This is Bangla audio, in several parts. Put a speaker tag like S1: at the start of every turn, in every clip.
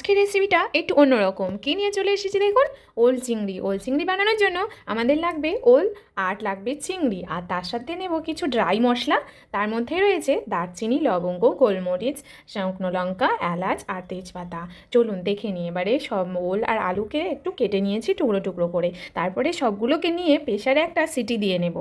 S1: আজকের রেসিপিটা একটু অন্যরকম। কী নিয়ে চলে এসেছি দেখুন? ওল চিংড়ি। ওল চিংড়ি বানানোর জন্য আমাদের লাগবে ওল, আর লাগবে চিংড়ি। আর তার সাথে নেব কিছু ড্রাই মশলা। তার মধ্যে রয়েছে দারচিনি, লবঙ্গ, গোলমরিচ, শুকনো লঙ্কা, এলাচ, আর তেজপাতা। চলুন দেখে নিই এবারে সব ওল আর আলুকে একটু কেটে নিয়েছি টুকরো টুকরো করে। তারপরে সবগুলোকে নিয়ে প্রেশারে একটা সিটি দিয়ে নেব।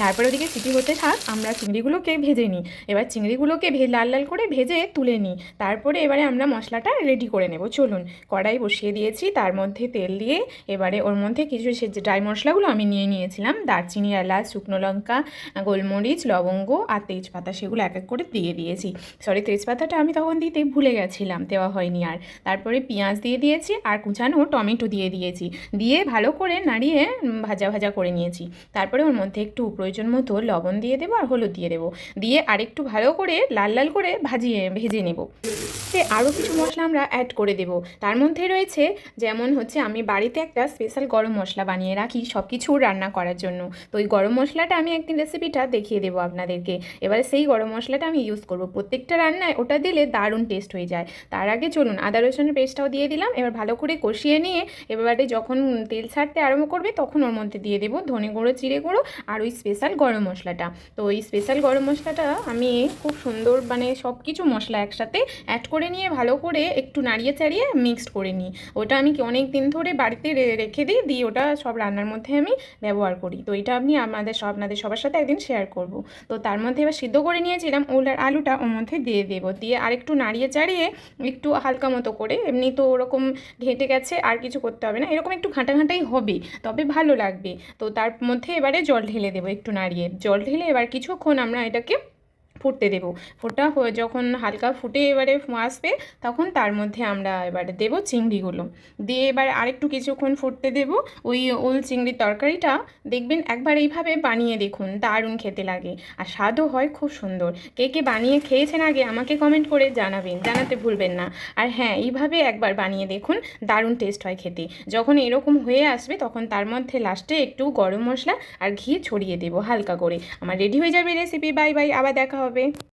S1: তারপরে ওদিকে সিটি হতে থাক, আমরা চিংড়িগুলোকে ভেজে নিই। এবার চিংড়িগুলোকে ভে, লাল লাল করে ভেজে তুলে নিই। তারপরে এবারে আমরা মশলাটা রেডি করে নেব। চলুন, কড়াই বসিয়ে দিয়েছি। তার মধ্যে তেল দিয়ে এবারে ওর মধ্যে কিছু সে ড্রাই মশলাগুলো আমি নিয়ে নিয়েছিলাম, দারচিনি, এলাচ, শুকনো লঙ্কা, গোলমরিচ, লবঙ্গ আর তেজপাতা সেগুলো এক এক করে দিয়ে দিয়েছি। সরি তেজপাতাটা আমি তখন দিতে ভুলে গেছিলাম, দেওয়া হয়নি আর। তারপরে পেঁয়াজ দিয়ে দিয়েছি আর কুচানো টমেটো দিয়ে দিয়েছি। দিয়ে ভালো করে নাড়িয়ে ভাজা ভাজা করে নিয়েছি। তারপরে ওর মধ্যে একটু প্রয়োজন মতো লবণ দিয়ে দেবো আর হলুদ দিয়ে দেবো। দিয়ে আরেকটু ভালো করে লাল লাল করে ভাজিয়ে, ভেজে নেব। আরও কিছু মশলা আমরা অ্যাড করে দেব। তার মধ্যে রয়েছে যেমন হচ্ছে আমি বাড়িতে একটা স্পেশাল গরম মশলা বানিয়ে রাখি সব কিছু রান্না করার জন্য। তো ওই গরম মশলাটা আমি একদিন রেসিপিটা দেখিয়ে দেবো আপনাদেরকে। এবারে সেই গরম মশলাটা আমি ইউজ করব। প্রত্যেকটা রান্নায় ওটা দিলে দারুণ টেস্ট হয়ে যায়। তার আগে চলুন আদা, রসুনের পেস্টটাও দিয়ে দিলাম। এবার ভালো করে কষিয়ে নিয়ে, এবারে যখন তেল ছাড়তে আরম্ভ করবে তখন ওর মধ্যে দিয়ে দেবো ধনে গুঁড়ো, জিরে গুঁড়ো আর স্পেশাল গরম মশলাটা। তো ওই স্পেশাল গরম মশলাটা আমি খুব সুন্দর মানে সব কিছু মশলা একসাথে অ্যাড করে নিয়ে ভালো করে একটু নাড়িয়ে চাড়িয়ে মিক্সড করে নিই। ওটা আমি অনেক দিন ধরে বাড়িতে রেখে দিই দিই ওটা সব রান্নার মধ্যে আমি ব্যবহার করি। তো এটা আপনি আমাদের সব, আপনাদের সবার সাথে একদিন শেয়ার করব। তো তার মধ্যে এবার সিদ্ধ করে নিয়েছিলাম ওল আর আলুটা ওর মধ্যে দিয়ে দেবো। দিয়ে আরেকটু নাড়িয়ে চাড়িয়ে একটু হালকা মতো করে, এমনি তো ওরকম ঘেঁটে গেছে, আর কিছু করতে হবে না। এরকম একটু ঘাঁটা ঘাঁটাই হবে, তবে ভালো লাগবে। তো তার মধ্যে এবারে জল ঢেলে দেবো একটু নাড়িয়ে। জল ঢেলে এবার কিছুক্ষণ আমরা এটাকে ফুটতে দেবো। ফোটা যখন হালকা ফুটে এবারে আসবে, তখন তার মধ্যে আমরা এবারে দেবো চিংড়িগুলো। দিয়ে এবার আরেকটু কিছুক্ষণ ফুটতে দেবো। ওই ওল চিংড়ির তরকারিটা দেখবেন একবার এইভাবে বানিয়ে দেখুন, দারুণ খেতে লাগে আর স্বাদও হয় খুব সুন্দর। কে কে বানিয়ে খেয়েছেন আগে আমাকে কমেন্ট করে জানাবেন, জানাতে ভুলবেন না। আর হ্যাঁ এইভাবে একবার বানিয়ে দেখুন, দারুণ টেস্ট হয় খেতে। যখন এরকম হয়ে আসবে, তখন তার মধ্যে লাস্টে একটু গরম মশলা আর ঘি ছড়িয়ে দেবো হালকা করে। আমার রেডি হয়ে যাবে রেসিপি বাই বাই আবার দেখা হবে